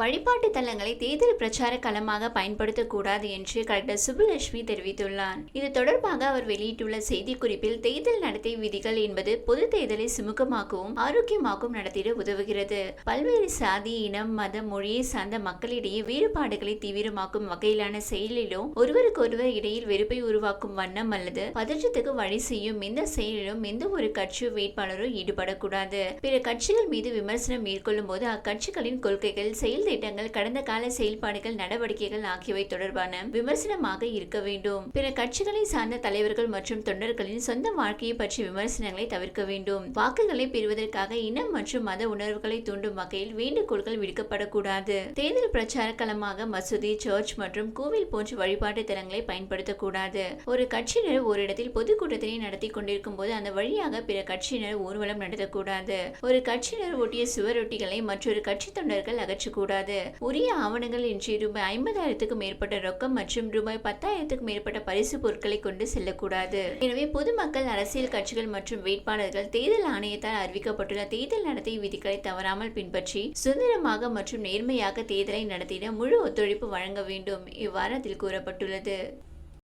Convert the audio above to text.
வழிபாட்டு தலங்களை தேர்தல் பிரச்சார களமாக பயன்படுத்தக்கூடாது என்று கலெக்டர் சுப்புலட்சுமி தெரிவித்துள்ளார். இது தொடர்பாக அவர் வெளியிட்டுள்ள செய்திக்குறிப்பில் தேர்தல் நடத்தை விதிகள் என்பது பொது தேர்தலை சுமூகமாகவும் ஆரோக்கியமாகவும் நடத்திட உதவுகிறது. பல்வேறு சாதி இனம் மதம் மொழியை சார்ந்த மக்களிடையே வேறுபாடுகளை தீவிரமாக்கும் வகையிலான செயலிலும் ஒருவருக்கொருவர் இடையில் வெறுப்பை உருவாக்கும் வண்ணம் அல்லது பதற்றத்துக்கு வழி செய்யும் எந்த செயலிலும் எந்த ஒரு கட்சி வேட்பாளரும் ஈடுபடக்கூடாது. பிற கட்சிகள் மீது விமர்சனம் மேற்கொள்ளும் போது அக்கட்சிகளின் கொள்கைகள் செயல் திட்டங்கள் கடந்த கால செயல்பாடுகள் நடவடிக்கைகள் ஆகியவை தொடர்பான விமர்சனமாக இருக்க வேண்டும். பிற கட்சிகளை சார்ந்த தலைவர்கள் மற்றும் தொண்டர்களின் சொந்த வாழ்க்கையை பற்றி விமர்சனங்களை தவிர்க்க வேண்டும். வாக்குகளை பெறுவதற்காக இனம் மற்றும் மத உணர்வுகளை தூண்டும் வகையில் வேண்டுகோள்கள் விடுக்கப்படக்கூடாது. தேர்தல் பிரச்சார களமாக மசூதி சர்ச் மற்றும் கோவில் போன்ற வழிபாட்டு தலங்களை பயன்படுத்தக்கூடாது. ஒரு கட்சியினர் ஒரு இடத்தில் பொதுக்கூட்டத்தினை நடத்தி கொண்டிருக்கும் போது அந்த வழியாக பிற கட்சியினர் ஊர்வலம் நடத்தக்கூடாது. ஒரு கட்சியினர் ஒட்டிய சுவரொட்டிகளை மற்றொரு கட்சி தொண்டர்கள் அகற்றக்கூடாது. கூடாது உரிய ஆவணங்கள் இன்றி ரூபாய் ஐம்பதாயிரத்துக்கும் மேற்பட்ட ரொக்கம் மற்றும் ரூபாய் பத்தாயிரத்துக்கு மேற்பட்ட பரிசு பொருட்களை கொண்டு செல்லக்கூடாது. எனவே பொதுமக்கள் அரசியல் கட்சிகள் மற்றும் வேட்பாளர்கள் தேர்தல் ஆணையத்தால் அறிவிக்கப்பட்டுள்ள தேர்தல் நடத்தை விதிகளை தவறாமல் பின்பற்றி சுதந்திரமாக மற்றும் நேர்மையாக தேர்தலை நடத்திட முழு ஒத்துழைப்பு வழங்க வேண்டும். இவ்வாறு அதில் கூறப்பட்டுள்ளது.